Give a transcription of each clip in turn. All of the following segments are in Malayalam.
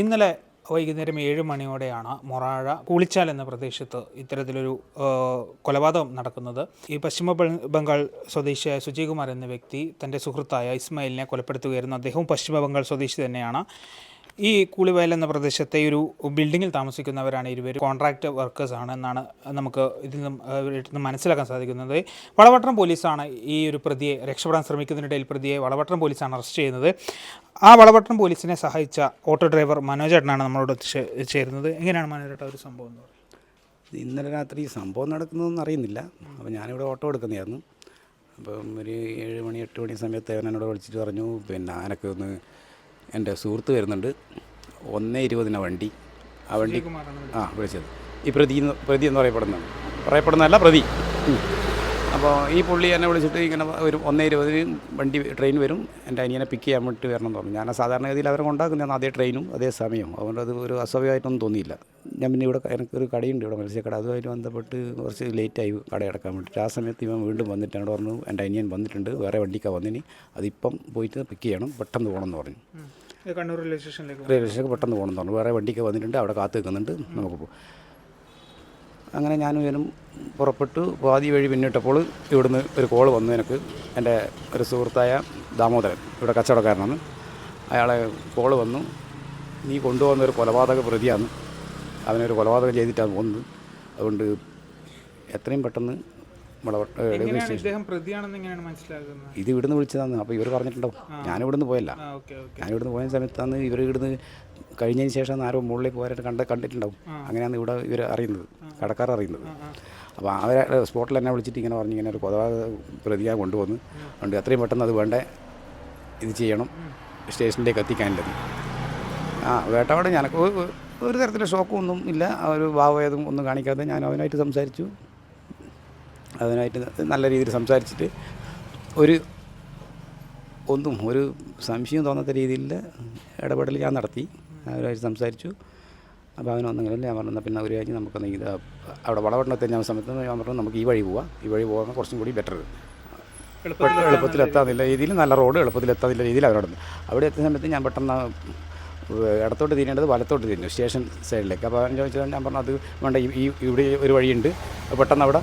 ഇന്നലെ വൈകുന്നേരം ഏഴ് മണിയോടെയാണ് മൊറാഴ കൂളിച്ചാൽ എന്ന പ്രദേശത്ത് ഇത്തരത്തിലൊരു കൊലപാതകം നടക്കുന്നത്. ഈ പശ്ചിമ ബംഗാൾ സ്വദേശിയായ സുജയ്കുമാർ എന്ന വ്യക്തി തന്റെ സുഹൃത്തായ ഇസ്മായിലിനെ കൊലപ്പെടുത്തുകയായിരുന്നു. അദ്ദേഹവും പശ്ചിമ ബംഗാൾ സ്വദേശി തന്നെയാണ്. ഈ കൂളിവയൽ എന്ന പ്രദേശത്തെ ഒരു ബിൽഡിങ്ങിൽ താമസിക്കുന്നവരാണ് ഇരുവരും. കോൺട്രാക്ട് വർക്കേഴ്സ് ആണ് എന്നാണ് നമുക്ക് ഇതിൽ നിന്നും മനസ്സിലാക്കാൻ സാധിക്കുന്നത്. വളവട്ടം പോലീസാണ് ഈ ഒരു പ്രതിയെ രക്ഷപ്പെടാൻ ശ്രമിക്കുന്നതിനിടയിൽ പ്രതിയെ വളവട്ടം പോലീസാണ് അറസ്റ്റ് ചെയ്യുന്നത്. ആ വളവട്ടം പോലീസിനെ സഹായിച്ച ഓട്ടോ ഡ്രൈവർ മനോജേട്ടനാണ് നമ്മളോട് ചേരുന്നത്. എങ്ങനെയാണ് മനോജേട്ട ഒരു സംഭവം എന്ന് ഇന്നലെ രാത്രി സംഭവം നടക്കുന്നതെന്ന് അറിയുന്നില്ല. അപ്പോൾ ഞാനിവിടെ ഓട്ടോ എടുക്കുന്നതായിരുന്നു. അപ്പം ഒരു ഏഴ് മണി എട്ട് മണി സമയത്ത് അവൻ എന്നോട് വിളിച്ചിട്ട് പറഞ്ഞു പിന്നെ ആനൊക്കെ ഒന്ന് എന്റെ സുഹൃത്ത് വരുന്നുണ്ട്. ഒന്നേ ഇരുപതിന വണ്ടി. ആ വണ്ടി ആ വിളിച്ചത്. ഈ പ്രതി പ്രതി എന്ന് പറയപ്പെടുന്നത് പറയപ്പെടുന്നതല്ല പ്രതി. അപ്പോൾ ഈ പുള്ളി എന്നെ വിളിച്ചിട്ട് ഇങ്ങനെ ഒരു ഒന്നേ ഇരുപതിന് വണ്ടി ട്രെയിൻ വരും. എന്റെ അനിയനെ പിക്ക് ചെയ്യാൻ വേണ്ടി വരണം എന്ന് പറഞ്ഞു. ഞാൻ സാധാരണഗതിയിൽ അവരെ കൊണ്ടാക്കുന്നതാണ് അതേ ട്രെയിനും അതേ സമയവും അതുകൊണ്ട് അത് ഒരു അസ്വാഭാവികമായിട്ടൊന്നും തോന്നിയില്ല. ഞാൻ പിന്നെ ഇവിടെ എനിക്കൊരു കടയുണ്ട് ഇവിടെ മത്സ്യക്കട. അതുമായിട്ട് ബന്ധപ്പെട്ട് കുറച്ച് ലേറ്റായി കട അടക്കാൻ വേണ്ടിയിട്ട് ആ സമയത്ത് ഇവൻ വീണ്ടും വന്നിട്ട് എന്നോട് പറഞ്ഞു എന്റെ അനിയൻ വന്നിട്ടുണ്ട് വേറെ വണ്ടിക്കാണ് വന്നിനി. അതിപ്പം പോയിട്ട് പിക്ക് ചെയ്യണം പെട്ടെന്ന് പോകണം എന്ന് പറഞ്ഞു. കണ്ണൂർ റെയിൽവേ സ്റ്റേഷനിലേക്ക് റെയിൽവേ സ്റ്റേഷനിലേക്ക് പെട്ടെന്ന് പോകണം എന്ന് പറഞ്ഞു. വേറെ വണ്ടിക്ക് വന്നിട്ടുണ്ട് അവിടെ കാത്തു നിൽക്കുന്നുണ്ട് നമുക്ക് പോകും അങ്ങനെ ഞാനും ഇവനും പുറപ്പെട്ടു. പാതി വഴി പിന്നിട്ടപ്പോൾ ഇവിടുന്ന് ഒരു കോൾ വന്നു എനിക്ക്. എന്റെ ഒരു സുഹൃത്തായ ദാമോദരൻ ഇവിടെ കച്ചവടക്കാരനാണ്. അയാളെ കോൾ വന്നു. നീ കൊണ്ടുപോകുന്ന ഒരു കൊലപാതക പ്രതിയാണ്. അവനൊരു കൊലപാതകം ചെയ്തിട്ടാണ് പോകുന്നത്. അതുകൊണ്ട് എത്രയും പെട്ടെന്ന് ഇത് ഇവിടുന്ന് വിളിച്ചതാണ്. അപ്പോൾ ഇവർ പറഞ്ഞിട്ടുണ്ടാവും. ഞാൻ ഇവിടുന്ന് പോയല്ല. ഞാൻ ഇവിടുന്ന് പോയ സമയത്താണ് ഇവർ ഇവിടുന്ന് കഴിഞ്ഞതിന് ശേഷം ആരോ മുകളിലേക്ക് പോരായിട്ട് കണ്ട കണ്ടിട്ടുണ്ടാവും. അങ്ങനെയാണ് ഇവിടെ ഇവർ അറിയുന്നത്. കടക്കാർ അറിയുന്നത്. അപ്പോൾ അവരെ സ്പോട്ടിൽ എന്നെ വിളിച്ചിട്ട് ഇങ്ങനെ പറഞ്ഞു ഇങ്ങനെ ഒരു കൊലപാതക പ്രതിയെ കൊണ്ടുവന്ന് അതുകൊണ്ട് എത്രയും പെട്ടെന്ന് അത് വേണ്ട ഇത് ചെയ്യണം. സ്റ്റേഷനിലേക്ക് എത്തിക്കാനുള്ളത് ആ വേട്ടവാട് ഞാനൊക്കെ ഒരു- തരത്തിലുള്ള ഷോക്കും ഒന്നും ഇല്ല. ആ ഒരു ഭാവഭേദം ഒന്നും കാണിക്കാതെ ഞാൻ അവനായിട്ട് സംസാരിച്ചു. അതിനായിട്ട് നല്ല രീതിയിൽ സംസാരിച്ചിട്ട് ഒരു ഒന്നും ഒരു സംശയം തോന്നാത്ത രീതിയിൽ ഇടപെടൽ ഞാൻ നടത്തി. അവരുമായിട്ട് സംസാരിച്ചു. അപ്പോൾ അവനൊന്നെങ്കിലും ഞാൻ പറഞ്ഞു പിന്നെ ഒരു കാര്യം നമുക്കൊന്ന് ഇത് അവിടെ വളവട്ടണത്തെ ഞാൻ സമയത്ത് ഞാൻ പറഞ്ഞു നമുക്ക് ഈ വഴി പോവാം. ഈ വഴി പോകാൻ കുറച്ചും കൂടി ബെറ്റർ എളുപ്പത്തിൽ എത്താന്നില്ല രീതിയിൽ നല്ല റോഡ് എളുപ്പത്തിൽ എത്താന്നില്ല രീതിയിൽ അവരോട് അവിടെ എത്തിയ സമയത്ത് ഞാൻ പെട്ടെന്ന് ഇടത്തോട്ട് തിരിയേണ്ടത് വലത്തോട്ട് തിരിഞ്ഞു സ്റ്റേഷൻ സൈഡിലേക്ക്. അപ്പോൾ അവൻ ചോദിച്ചാൽ ഞാൻ പറഞ്ഞു അത് വേണ്ട ഈ ഇവിടെ ഒരു വഴിയുണ്ട്. പെട്ടെന്ന് അവിടെ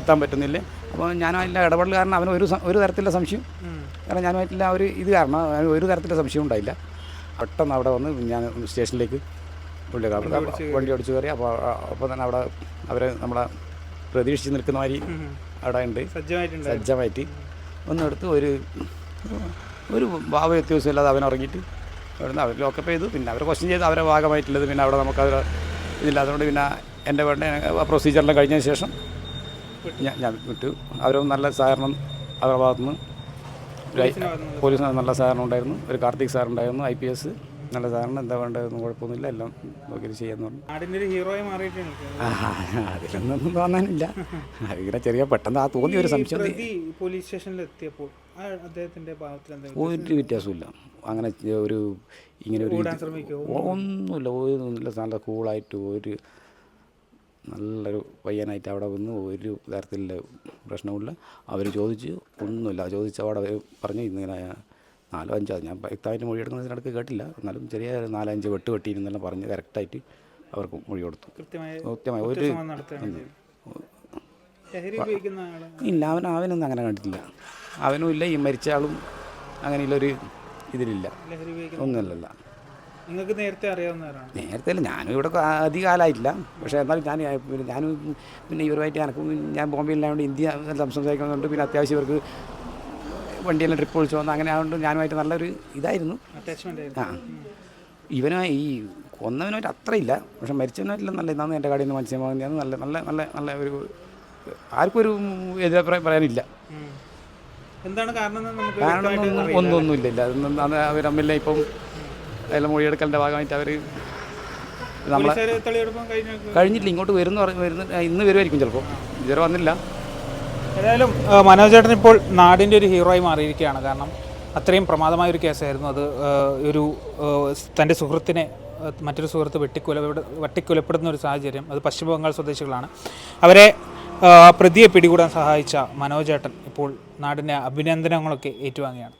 എത്താൻ പറ്റുന്നില്ല? അപ്പോൾ ഞാനതിന്റെ ഇടപെടൽ കാരണം അവന് ഒരു ഒരു തരത്തിലുള്ള സംശയം. കാരണം ഞാനുമായിട്ടില്ല ഒരു ഇത് കാരണം അവന് ഒരു തരത്തിലുള്ള സംശയം ഉണ്ടായില്ല. പെട്ടെന്ന് അവിടെ വന്ന് ഞാൻ സ്റ്റേഷനിലേക്ക് പുള്ളി വണ്ടി ഓടിച്ചു കയറി. അപ്പോൾ അപ്പോൾ തന്നെ അവിടെ അവരെ നമ്മളെ പ്രതീക്ഷിച്ച് നിൽക്കുന്ന മാതിരി അവിടെ ഉണ്ട്. സജ്ജമായിട്ട് ഒന്നെടുത്ത് ഒരു ഒരു ഭാവ വ്യത്യാസം ഇല്ലാതെ അവൻ ഇറങ്ങിയിട്ട് അവിടുന്ന് അവർ ലോക്കപ്പ് ചെയ്തു. പിന്നെ അവർ ക്വസ്റ്റ്യൻ ചെയ്ത് അവരെ ഭാഗമായിട്ടുള്ളത് പിന്നെ അവിടെ നമുക്ക് അവർ ഇതില്ലാത്തതുകൊണ്ട് പിന്നെ എന്റെ വേണ്ട പ്രൊസീജിയറെല്ലാം കഴിഞ്ഞതിന് ശേഷം ഞാൻ ഞാൻ വിട്ടു. അവരും നല്ല സഹകരണം അവരുടെ ഭാഗത്തുനിന്ന്. പോലീസിന് നല്ല സഹകരണം ഉണ്ടായിരുന്നു. ഒരു കാർത്തിക് സാർ ഉണ്ടായിരുന്നു ഐ പി എസ്. നല്ല സഹകരണം എന്താ വേണ്ടതെന്ന് കുഴപ്പമൊന്നുമില്ല. എല്ലാം നോക്കിയിട്ട് ചെയ്യാന്ന് പറഞ്ഞു. അതിലൊന്നും തോന്നാനില്ല. അതിങ്ങനെ ചെറിയ പെട്ടെന്ന് ആ തോന്നിയ ഒരു സംശയം പോലീസ് സ്റ്റേഷനിൽ എത്തിയപ്പോൾ അദ്ദേഹത്തിന്റെ ഒരു വ്യത്യാസമില്ല അങ്ങനെ ഒരു ഇങ്ങനെ ഒരു ഒന്നുമില്ല. ഒന്നുമില്ല. നല്ല കൂളായിട്ട് ഒരു നല്ലൊരു പയ്യനായിട്ട് അവിടെ വന്ന് ഒരു തരത്തിലുള്ള പ്രശ്നമില്ല അവർ ചോദിച്ച് ഒന്നുമില്ല. ചോദിച്ച അവിടെ അവർ പറഞ്ഞു ഇന്നിങ്ങനെ നാലോ അഞ്ചോ ഞാൻ വ്യക്തമായിട്ട് മൊഴി എടുക്കുന്നതിനിടയ്ക്ക് കേട്ടില്ല. എന്നാലും ചെറിയ നാലഞ്ച് വെട്ട് വെട്ടിയിരുന്നെല്ലാം പറഞ്ഞ് കറക്റ്റായിട്ട് അവർക്ക് മൊഴി കൊടുത്തു. കൃത്യമായ ഒരു ഇല്ല അവൻ അവനൊന്നും അങ്ങനെ കണ്ടിട്ടില്ല. അവനും ഇല്ല ഈ മരിച്ച ആളും അങ്ങനെയുള്ളൊരു ഇതിലില്ല. ഒന്നുമല്ലല്ല. നിങ്ങൾക്ക് നേരത്തെ അറിയാവുന്നവരാണ്. നേരത്തെ അല്ല ഞാനും ഇവിടെ അധികാലായിട്ടില്ല അധികം പക്ഷേ എന്നാലും ഞാൻ പിന്നെ ഞാനും പിന്നെ ഇവരുമായിട്ട് എനക്കും ഞാൻ ബോംബെയിലായതുകൊണ്ട് ഇന്ത്യ സംസാരിക്കുന്നുണ്ട് പിന്നെ അത്യാവശ്യം ഇവർക്ക് വണ്ടിയെല്ലാം ട്രിപ്പ് വിളിച്ചു വന്നു അങ്ങനെ ആയതുകൊണ്ട് ഞാനുമായിട്ട് നല്ലൊരു ഇതായിരുന്നു. ആ. ആയിരുന്നു ഈ കൊന്നവനായിട്ട് അത്രയില്ല. പക്ഷെ മരിച്ചവനായിട്ടില്ല നല്ല ഇതാണ് എന്റെ കടയിൽ നിന്ന് നല്ല നല്ല നല്ല നല്ല ഒരു ആർക്കും ഒരു എതിരഭിപ്രായം പറയാനില്ല. എന്താണ് കാരണം കാരണം ഒന്നും ഒന്നുമില്ല അവർ തമ്മിൽ ഇപ്പം അതിലെ മൊഴിയെടുക്കലിന്റെ ഭാഗമായിട്ട് അവർ നമ്മളെ കഴിഞ്ഞിട്ടില്ല ഇങ്ങോട്ട് വരുന്ന വരുന്ന ഇന്ന് വരുമായിരിക്കും ചിലപ്പോൾ ഇതുവരെ വന്നില്ല. ഏതായാലും മനോജ് ചേട്ടൻ ഇപ്പോൾ നാടിന്റെ ഒരു ഹീറോയി മാറിയിരിക്കുകയാണ്. കാരണം അത്രയും പ്രമാദമായ ഒരു കേസായിരുന്നു അത്. ഒരു തന്റെ സുഹൃത്തിനെ മറ്റൊരു സുഹൃത്ത് വെട്ടിക്കൊല വെട്ടിക്കൊലപ്പെടുന്ന ഒരു സാഹചര്യം അത് പശ്ചിമ ബംഗാൾ സ്വദേശികളാണ്. അവരെ പ്രതിയെ പിടികൂടാൻ സഹായിച്ച മനോജേട്ടൻ ഇപ്പോൾ നാടിന്റെ അഭിനന്ദനങ്ങളൊക്കെ ഏറ്റുവാങ്ങിയാണ്